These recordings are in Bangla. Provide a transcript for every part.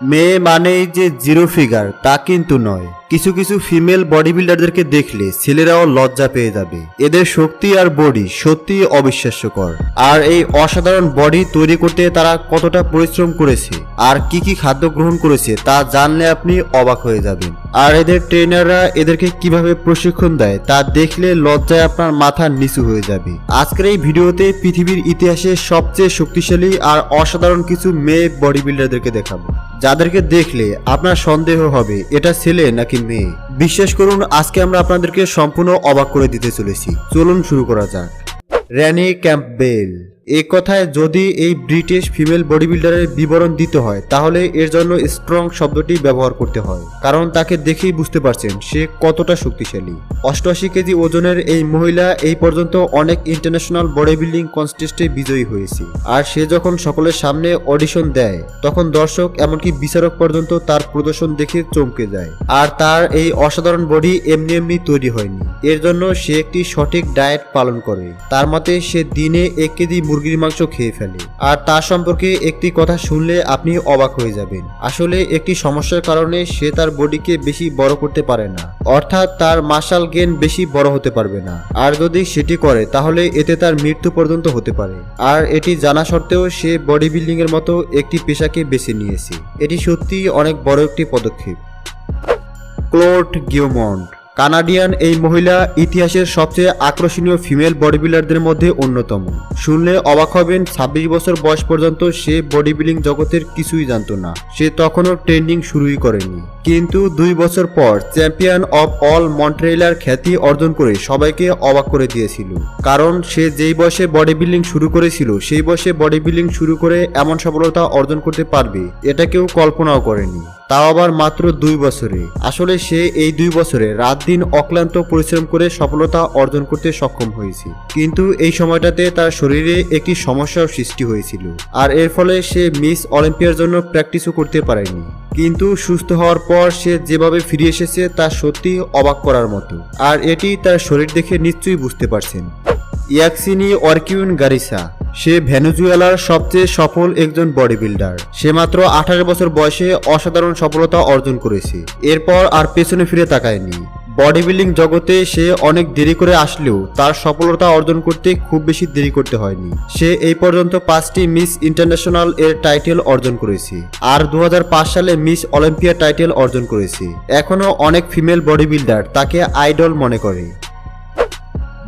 মেয়ে মানেই যে জিরো ফিগার, তা কিন্তু নয়। কিছু কিছু ফিমেল বডি বিল্ডারদেরকে দেখলে ছেলেরাও লজ্জা পেয়ে যাবে। এদের শক্তি আর বডি সত্যি অবিশ্বাস্যকর। আর এই অসাধারণ বডি তৈরি করতে তারা কতটা পরিশ্রম করেছে, আর কি কি খাদ্য গ্রহণ করেছে, তা জানলে আপনি অবাক হয়ে যাবেন। আর এদের ট্রেনাররা এদেরকে কীভাবে প্রশিক্ষণ দেয়, তা দেখলে লজ্জায় আপনার মাথা নিচু হয়ে যাবে। আজকের এই ভিডিওতে পৃথিবীর ইতিহাসে সবচেয়ে শক্তিশালী আর অসাধারণ কিছু মেয়ে বডি বিল্ডারদেরকে দেখাবো যাদেরকে দেখলে আপনার সন্দেহ হবে, এটা ছেলে নাকি মেয়ে? বিশ্বাস করুন, আজকে আমরা আপনাদেরকে সম্পূর্ণ অবাক করে দিতে চলেছি। চলুন শুরু করা যাক। Rannie Campbell. এই কথায় যদি এই ব্রিটিশ ফিমেল বডি বিল্ডারের বিবরণ দিতে হয়, তাহলে এর জন্য স্ট্রং শব্দটি ব্যবহার করতে হয়, কারণ তাকে দেখেই বুঝতে পারছেন সে কতটা শক্তিশালী। অষ্টআশি কেজি ওজনের এই মহিলা এই পর্যন্ত অনেক ইন্টারন্যাশনাল বডি বিল্ডিং কনস্টেস্টে বিজয়ী হয়েছে। আর সে যখন সকলের সামনে অডিশন দেয়, তখন দর্শক এমনকি বিচারক পর্যন্ত তার প্রদর্শন দেখে চমকে যায়। আর তার এই অসাধারণ বডি এমনি এমনি তৈরি হয়নি। এর জন্য সে একটি সঠিক ডায়েট পালন করে। তার মতে, সে দিনে এক কেজি মুরগির মাংস খেয়ে ফেলে। আর তার সম্পর্কে একটি কথা শুনলে আপনি অবাক হয়ে যাবেন। আসলে একটি সমস্যার কারণে সে তার বডিকে বেশি বড় করতে পারে না। অর্থাৎ তার মাসাল গেন বেশি বড় হতে পারবে না। আর যদি সেটি করে, তাহলে এতে তার মৃত্যু পর্যন্ত হতে পারে। আর এটি জানা সত্ত্বেও সে বডি বিল্ডিং এর মতো একটি পেশাকে বেছে নিয়েছে। এটি সত্যি অনেক বড় একটি পদক্ষেপ। ক্লোট গিওমন্ড। কানাডিয়ান এই মহিলা ইতিহাসের সবচেয়ে আকর্ষণীয় ফিমেল বডি বিল্ডারদের মধ্যে অন্যতম। শুনলে অবাক হবেন, ছাব্বিশ বছর বয়স পর্যন্ত সে বডি বিল্ডিং জগতের কিছুই জানতো না। সে তখনও ট্রেন্ডিং শুরুই করেনি। কিন্তু দুই বছর পর চ্যাম্পিয়ন অফ অল মন্ট্রেলার খ্যাতি অর্জন করে সবাইকে অবাক করে দিয়েছিল। কারণ সে যেই বয়সে বডি বিল্ডিং শুরু করেছিল, সেই বয়সে বডি বিল্ডিং শুরু করে এমন সফলতা অর্জন করতে পারবে, এটা কেউ কল্পনাও করেনি। তাও আবার মাত্র দুই বছরে। আসলে সে এই দুই বছরে রাত দিন অক্লান্ত পরিশ্রম করে সফলতা অর্জন করতে সক্ষম হয়েছে। কিন্তু এই সময়টাতে তার শরীরে একটি সমস্যার সৃষ্টি হয়েছিল। আর এর ফলে সে মিস অলিম্পিয়ার জন্য প্র্যাকটিসও করতে পারেনি। কিন্তু সুস্থ হওয়ার পর সে যেভাবে ফিরে এসেছে তা সত্যি অবাক করার মতো। আর এটি তার শরীর দেখে নিশ্চয়ই বুঝতে পারছেন। ইয়াকসিনি অর্কিউন গারিসা, সে ভেনেজুয়েলার সবচেয়ে সফল একজন বডি বিল্ডার সে মাত্র আঠারো বছর বয়সে অসাধারণ সফলতা অর্জন করেছে। এরপর আর পেছনে ফিরে তাকায়নি। বডি বিল্ডিং জগতে সে অনেক দেরি করে আসলেও তার সফলতা অর্জন করতে খুব বেশি দেরি করতে হয়নি। সে এই পর্যন্ত পাঁচটি মিস ইন্টারন্যাশনাল এর টাইটেল অর্জন করেছে আর দু হাজার পাঁচ সালে মিস অলিম্পিয়া টাইটেল অর্জন করেছে। এখনও অনেক ফিমেল বডি বিল্ডার তাকে আইডল মনে করে।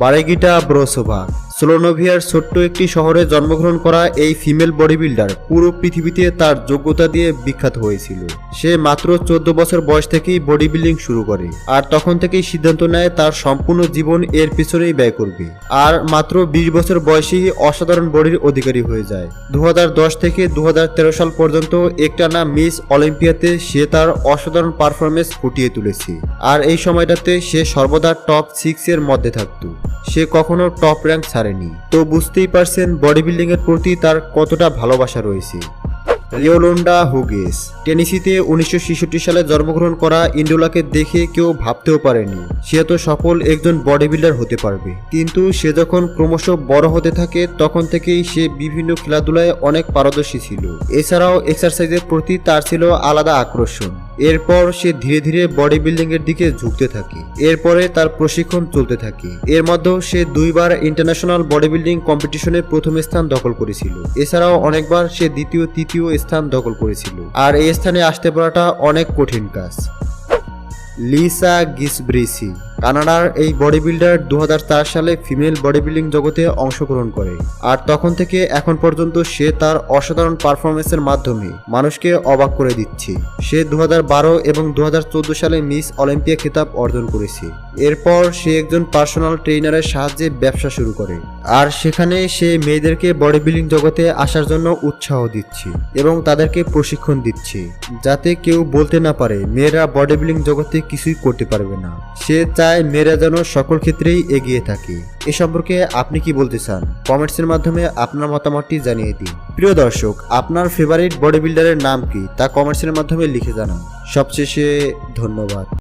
বারেগিটা ব্রোসোভা। স্লোনোভিয়ার ছোট্ট একটি শহরে জন্মগ্রহণ করা এই ফিমেল বডি বিল্ডার পুরো পৃথিবীতে তার যোগ্যতা দিয়ে বিখ্যাত হয়েছিল। সে মাত্র চোদ্দ বছর বয়স থেকেই বডি বিল্ডিং শুরু করে আর তখন থেকেই সিদ্ধান্ত নেয় তার সম্পূর্ণ জীবন এর পিছনেই ব্যয় করবে। আর মাত্র বিশ বছর বয়সেই অসাধারণ বডির অধিকারী হয়ে যায়। দু হাজার দশ থেকে দু হাজার তেরো সাল পর্যন্ত একটানা মিস অলিম্পিয়াতে সে তার অসাধারণ পারফরমেন্স ফুটিয়ে তুলেছে। আর এই সময়টাতে সে সর্বদা টপ সিক্স এর মধ্যে থাকতো। সে কখনো টপ র্যাঙ্ক ছাড়েনি তো বুঝতেই পারছেন বডি বিল্ডিং এর প্রতি তার কতটা ভালোবাসা রয়েছে। লিওলোন্ডা হুগেস, টেনিসিতে উনিশশো ছেষট্টি সালে জন্মগ্রহণ করা ইন্ডোলাকে দেখে কেউ ভাবতেও পারেনি, সে তো সফল একজন বডি বিল্ডার হতে পারবে। কিন্তু সে যখন ক্রমশ বড় হতে থাকে, তখন থেকেই সে বিভিন্ন খেলাধুলায় অনেক পারদর্শী ছিল। এছাড়াও এক্সারসাইজের প্রতি তার ছিল আলাদা আকর্ষণ। এরপর সে ধীরে ধীরে বডি বিল্ডিং এর দিকে ঝুঁকতে থাকে। এরপরে তার প্রশিক্ষণ চলতে থাকে। এর মধ্যেও সে দুইবার ইন্টারন্যাশনাল বডি বিল্ডিং কম্পিটিশনে প্রথম স্থান দখল করেছিল। এছাড়াও অনেকবার সে দ্বিতীয়, তৃতীয় স্থান দখল করেছিল। আর এই স্থানে আসতে পারাটা অনেক কঠিন কাজ। Lisa Giesbrecht. কানাডার এই বডি বিল্ডার দু হাজার চার সালে ফিমেল বডি বিল্ডিং জগতে অংশগ্রহণ করে। আর তখন থেকে এখন পর্যন্ত সে তার অসাধারণ পারফরমেন্সের মাধ্যমে মানুষকে অবাক করে দিচ্ছে। সে দু হাজার বারো এবং দু হাজার চোদ্দ সালে মিস অলিম্পিয়া খেতাব অর্জন করেছে। এরপর সে একজন পার্সোনাল ট্রেনারের সাহায্যে ব্যবসা শুরু করে। আর সেখানে সে মেয়েদেরকে বডি বিল্ডিং জগতে আসার জন্য উৎসাহ দিচ্ছে এবং তাদেরকে প্রশিক্ষণ দিচ্ছে। যাতে কেউ বলতে না পারে, মেয়েরা বডি বিল্ডিং জগতে কিছুই করতে পারবে না। সে চায় মেয়েরা যেন সকল ক্ষেত্রেই এগিয়ে থাকে। এ সম্পর্কে আপনি কি বলতে চান? কমেন্টসের মাধ্যমে আপনার মতামতটি জানিয়ে দিন। প্রিয় দর্শক, আপনার ফেভারিট বডি বিল্ডারের নাম কি? তা কমেন্টসের মাধ্যমে লিখে জানান। সবশেষে ধন্যবাদ।